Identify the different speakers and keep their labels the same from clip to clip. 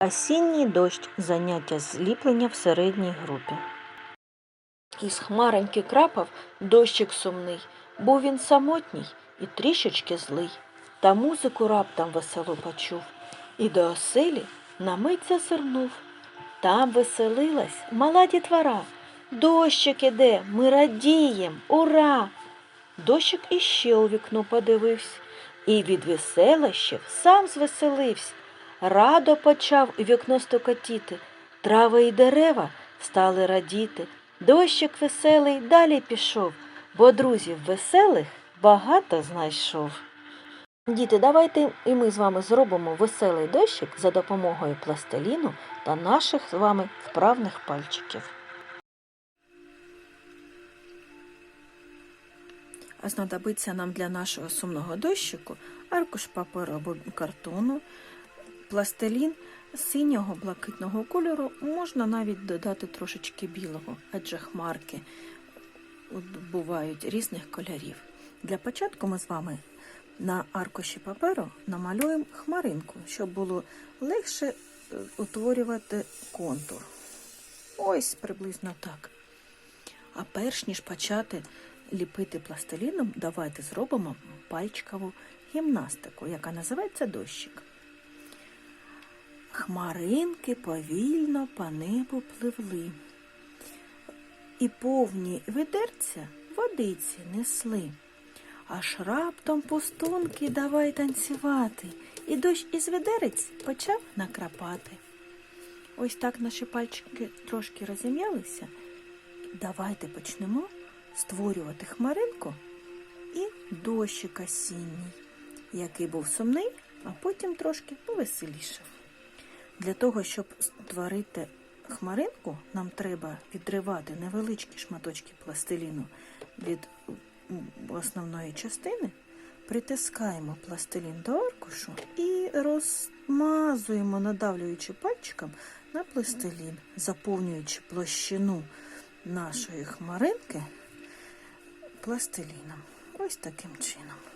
Speaker 1: Осінній дощ заняття зліплення в середній групі. Із хмароньки крапав дощик сумний, був він самотній і трішечки злий, та музику раптом веселу почув, і до оселі на мить зазирнув. Там веселилась мала дітвора. Дощик іде, ми радієм, ура! Дощик іще у вікно подивився, і від веселощів сам звеселився. Радо почав у вікно стукотіти, трави і дерева стали радіти. Дощик веселий далі пішов, бо друзів веселих багато знайшов. Діти, давайте і ми з вами зробимо веселий дощик за допомогою пластиліну та наших з вами вправних пальчиків. А знадобиться нам для нашого сумного дощику аркуш паперу або картону, пластилін синього блакитного кольору, можна навіть додати трошечки білого, адже хмарки бувають різних кольорів. Для початку ми з вами на аркуші паперу намалюємо хмаринку, щоб було легше е, утворювати контур. Ось приблизно так. А перш ніж почати ліпити пластиліном, давайте зробимо пальчикову гімнастику, яка називається дощик. Хмаринки повільно по небу пливли, і повні відерця водиці несли. Аж раптом пустунки давай танцювати, і дощ із ведерець почав накрапати. Ось так наші пальчики трошки розім'ялися. Давайте почнемо створювати хмаринку і дощик осінній, який був сумний, а потім трошки повеселішав. Для того, щоб створити хмаринку, нам треба відривати невеличкі шматочки пластиліну від основної частини, притискаємо пластилін до аркушу і розмазуємо, надавлюючи пальчиком на пластилін, заповнюючи площину нашої хмаринки пластиліном. Ось таким чином.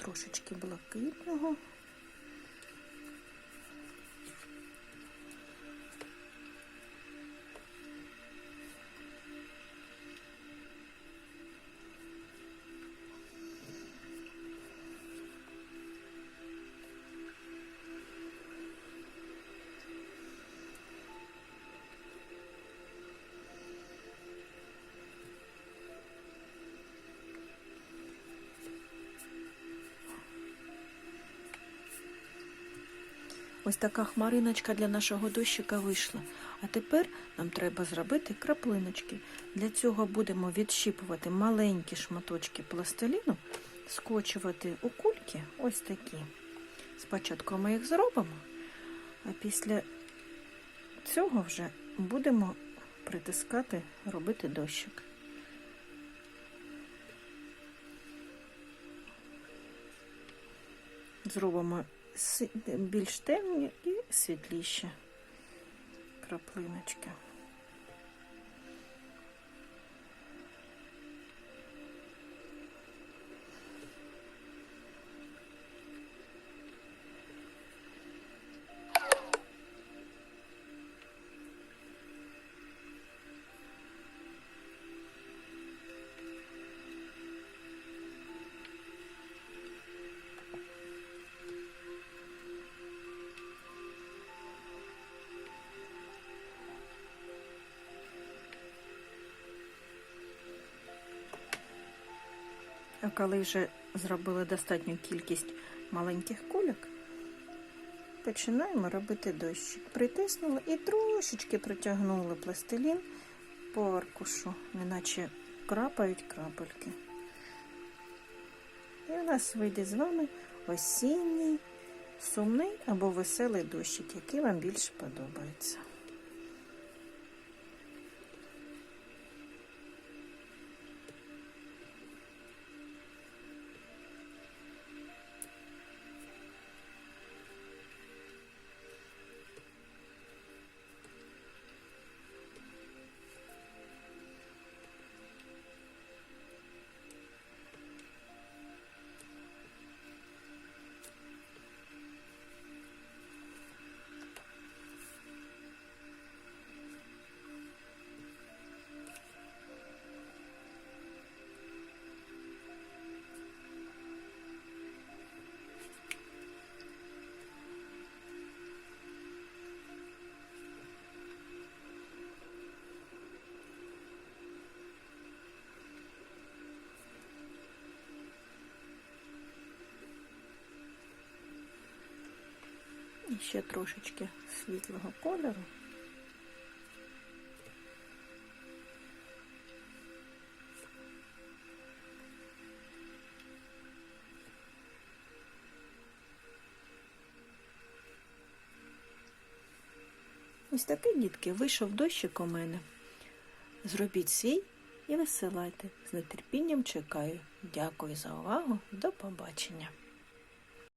Speaker 1: Трошечки блакитного. Ось така хмариночка для нашого дощика вийшла. А тепер нам треба зробити краплиночки. Для цього будемо відщіпувати маленькі шматочки пластиліну, скочувати у кульки ось такі. Спочатку ми їх зробимо, а після цього вже будемо притискати, робити дощик. Зробимо більш темні і світліші краплиночки. А коли вже зробили достатню кількість маленьких кульок, починаємо робити дощик. Притиснули і трошечки протягнули пластилін по аркушу, неначе крапають крапельки. І у нас вийде з вами осінній, сумний або веселий дощик, який вам більше подобається. Ще трошечки світлого кольору. Ось такий, дітки, вийшов дощик у мене. Зробіть свій і висилайте. З нетерпінням чекаю. Дякую за увагу. До побачення.